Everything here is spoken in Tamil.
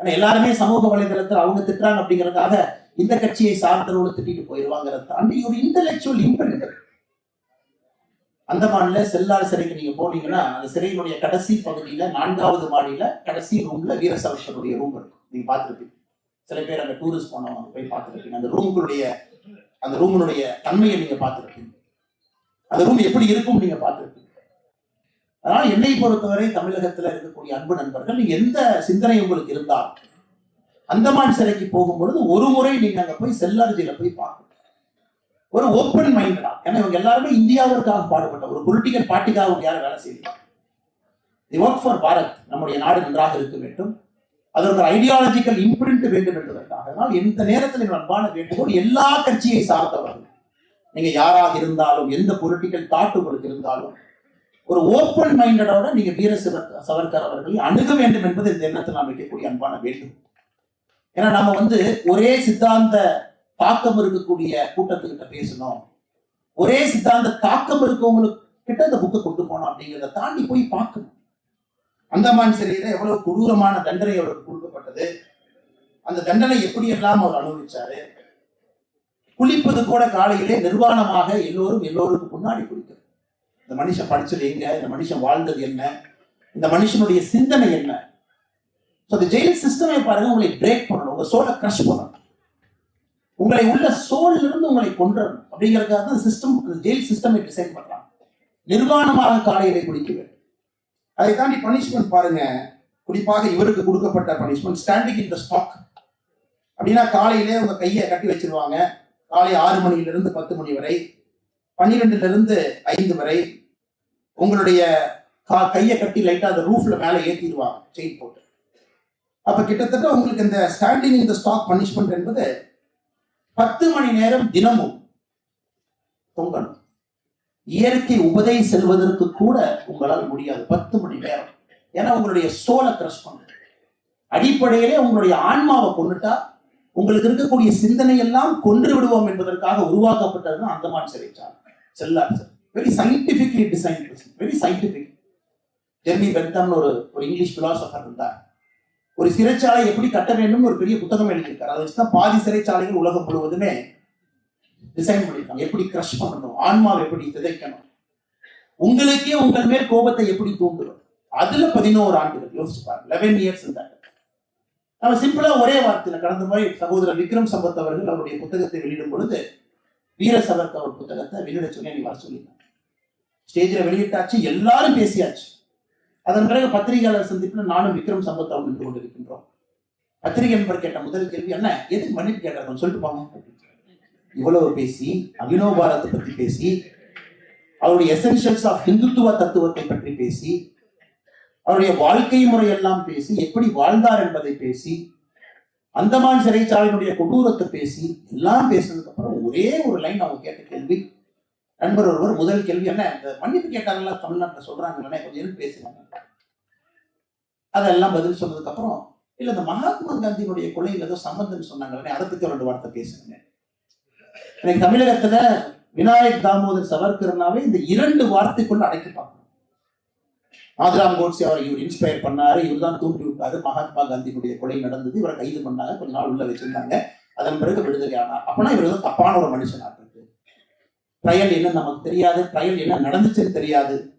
ஆனா எல்லாருமே சமூக வலைதளத்தில் அவங்க திட்டுறாங்க அப்படிங்கறதுக்காக இந்த கட்சியை சார்ந்தவங்களை திட்டிட்டு போயிடுவாங்கிறத தாண்டி ஒரு இன்டலெக்சுவல் இம்பெண்ட் அந்தமான்ல செல்லார் சிறைக்கு நீங்க போனீங்கன்னா அந்த சிறையினுடைய கடைசி பகுதியில நான்காவது மாடியில கடைசி ரூம்ல வீரசவர்ஷனுடைய ரூம் இருக்கும். நீங்க பாத்துருப்பீங்க சில பேர் அங்க டூரிஸ்ட் போனவங்க போய் பார்த்துருப்பீங்க. அந்த ரூம்களுடைய அந்த ரூமினுடைய தன்மையை நீங்க பார்த்துருப்பீங்க. அந்த ரூம் எப்படி இருக்கும் நீங்க பார்த்துருப்பீங்க. அதனால என்னை பொறுத்தவரை தமிழகத்துல இருக்கக்கூடிய அன்பு நண்பர்கள் நீங்க எந்த சிந்தனை உங்களுக்கு இருந்தால் அந்தமான் சிறைக்கு போகும்பொழுது ஒரு முறை நீங்க அங்க போய் செல்லார்ஜியில போய் பார்க்கணும். ஒரு ஓப்பன் மைண்டடா ஏன்னா இவங்க எல்லாருமே இந்தியாவிற்காக பாடுபட்ட ஒரு பொலிட்டிக்கல் பார்ட்டிக்காக அவங்க யாரும் வேலை செய்யலாம் தி ஒர்க் ஃபார் பாரத் நம்முடைய நாடு நன்றாக இருக்க வேண்டும். அதற்கு ஒரு ஐடியாலஜிக்கல் இம்ப்ரிண்ட் வேண்டும் என்பதற்காக அதனால் எந்த நேரத்தில் என் அன்பான வேண்டுகோள் எல்லா கட்சியை சார்ந்தவர்கள் நீங்க யாராக இருந்தாலும் எந்த பொலிட்டிக்கல் தாட் உங்களுக்கு இருந்தாலும் ஒரு ஓப்பன் மைண்டடோட நீங்க வீர சவர்கர் அவர்களை அணுக வேண்டும் என்பது இந்த எண்ணத்தில் நாம் வைக்கக்கூடிய அன்பான வேண்டும் ஏன்னா நாம வந்து ஒரே சித்தாந்த தாக்கம் இருக்கக்கூடிய கூட்டத்துக்கிட்ட பேசணும். ஒரே சித்தாந்த தாக்கம் இருக்கவங்களுக்கு கிட்ட அந்த புக்கை கொண்டு போனோம் அப்படிங்கிறத தாண்டி போய் பார்க்கணும். அந்தமான் சிறையில எவ்வளவு கொடூரமான தண்டனை அவருக்கு கொடுக்கப்பட்டது. அந்த தண்டனை எப்படி எல்லாம் அவர் அனுபவிச்சாரு? குளிப்பது கூட காலையிலே நிர்வாணமாக எல்லோரும் எல்லோருக்கும் முன்னாடி குளிக்கிறது. இந்த மனுஷன் படிச்சது எங்க? இந்த மனுஷன் வாழ்ந்தது என்ன? இந்த மனுஷனுடைய சிந்தனை என்ன? ஸோ இந்த ஜெயில் சிஸ்டமே பாருங்க உங்களை பிரேக் பண்ணணும். உங்க சோலை கிரஷ் பண்ணணும். உங்களை உள்ள சோல்ல இருந்து உங்களை கொன்றணும். அப்படிங்கிறதுக்காக தான் சிஸ்டம் ஜெயில் சிஸ்டமை டிசைன் பண்ணலாம் நிர்வாணமாக காலையிலே குடிக்க வேண்டும். அதை தாண்டி பனிஷ்மெண்ட் பாருங்க. குறிப்பாக இவருக்கு கொடுக்கப்பட்ட punishment standing in the stock அப்படின்னா காலையிலே உங்க கையை கட்டி வச்சிருவாங்க. காலை ஆறு மணியிலிருந்து பத்து மணி வரை. பன்னிரெண்டுல இருந்து ஐந்து வரை உங்களுடைய கா- கையை கட்டி லைட்டா அந்த ரூஃப்ல மேலே ஏத்திடுவாங்க செயின் போட்டு. அப்ப கிட்டத்தட்ட உங்களுக்கு இந்த ஸ்டாண்டிங் இந்த ஸ்டாக் பனிஷ்மெண்ட் என்பது பத்து மணி நேரம் தினமும் தொங்கணும். இயற்கை உபதை செல்வதற்கு கூட உங்களால் முடியாது பத்து மணி நேரம். ஏன்னா உங்களுடைய சோலை கிரஷ் பண்ணும் அடிப்படையிலே உங்களுடைய ஆன்மாவை கொண்டுட்டா உங்களுக்கு இருக்கக்கூடிய சிந்தனை எல்லாம் கொன்று விடுவோம் என்பதற்காக உருவாக்கப்பட்டதுதான் அந்தமான் சிறைச்சாலை. Cellular sir. Very scientifically design very scientific Jeremy பென்தம்னு ஒரு ஒரு இங்கிலீஷ் பிலாசபர் இருந்தார். ஒரு சிறைச்சாலை எப்படி கட்ட வேண்டும் ஒரு பெரிய புத்தகம் எழுதியிருக்காரு. அதை வச்சுதான் பாதி சிறைச்சாலைகள் உலகம் முழுவதுமே டிசைன் பண்ணியிருக்காங்க. எப்படி கிரஷ் பண்ணணும்? ஆன்மாவை எப்படி திதைக்கணும் உங்களுக்கே உங்கள் மேல் கோபத்தை எப்படி தூண்டுவது? அதுல பதினோரு ஆண்டுகள். யோசிச்சு பாருங்க. லெவன் இயர்ஸ் இருந்தாங்க நம்ம சிம்பிளா ஒரே வார்த்தையில கடந்த முறை சகோதரர் விக்ரம் சம்பத் அவர்கள் அவருடைய புத்தகத்தை வெளியிடும் பொழுது வீர சவர்க் அவர் புத்தகத்தை வெளியிட சொல்லி நீ வர சொல்லியிருந்தாங்க ஸ்டேஜில் வெளியிட்டாச்சு எல்லாரும் பேசியாச்சு. அதன் பிறகு பத்திரிகையாளர் சந்திப்பில் நானும் விக்ரம் சம்பத் அவர்கள் நின்று கொண்டிருக்கின்றோம். பத்திரிகை நண்பர் கேட்ட முதல் கேள்வி என்ன எதுக்கு மன்னிப்பு கேட்டாங்க சொல்லிட்டு போங்க. இவ்வளவு பேசி அபினோ பாரத்தை பற்றி பேசி அவருடைய எசென்ஷியல்ஸ் ஆஃப் ஹிந்துத்துவ தத்துவத்தை பற்றி பேசி அவருடைய வாழ்க்கை முறையெல்லாம் பேசி எப்படி வாழ்ந்தார் என்பதை பேசி அந்தமான் சிறைச்சாலையினுடைய கொடூரத்தை பேசி எல்லாம் பேசினதுக்கு அப்புறம் ஒரே ஒரு லைன் அவங்க கேட்ட கேள்வி. நண்பர் ஒருவர் முதல் கேள்வி என்ன? இந்த மன்னிப்பு கேட்டாங்களா தமிழ்நாட்டில் சொல்றாங்களே கொஞ்சம் இருந்து பேசுறாங்க அதெல்லாம் பதில் சொன்னதுக்கு அப்புறம் இல்ல இந்த மகாத்மா காந்தியினுடைய கொலையில் ஏதோ சம்பந்தம் சொன்னாங்களே அதை பத்தி ரெண்டு வார்த்தை பேசுங்க எனக்கு தமிழகத்துல விநாயக் தாமோதர் சவர்கர்னாவே இந்த இரண்டு வார்த்தைக்குள்ள அடைக்கப்பாங்க நாதராம் கோட்ஸே அவரை இவர் இன்ஸ்பயர் பண்ணாரு. இவர் தான் தூண்டி விட்டாரு. மகாத்மா காந்தியினுடைய கொலை நடந்தது. இவரை கைது பண்ணாங்க. கொஞ்ச நாள் உள்ள வச்சிருந்தாங்க. அதன் பிறகு விடுதலை ஆனார். அப்பனா இவர் வந்து தப்பான ஒரு மனுஷன் இருக்கு ட்ரையல் என்ன நமக்கு தெரியாது. ட்ரையல் என்ன நடந்துச்சுன்னு தெரியாது.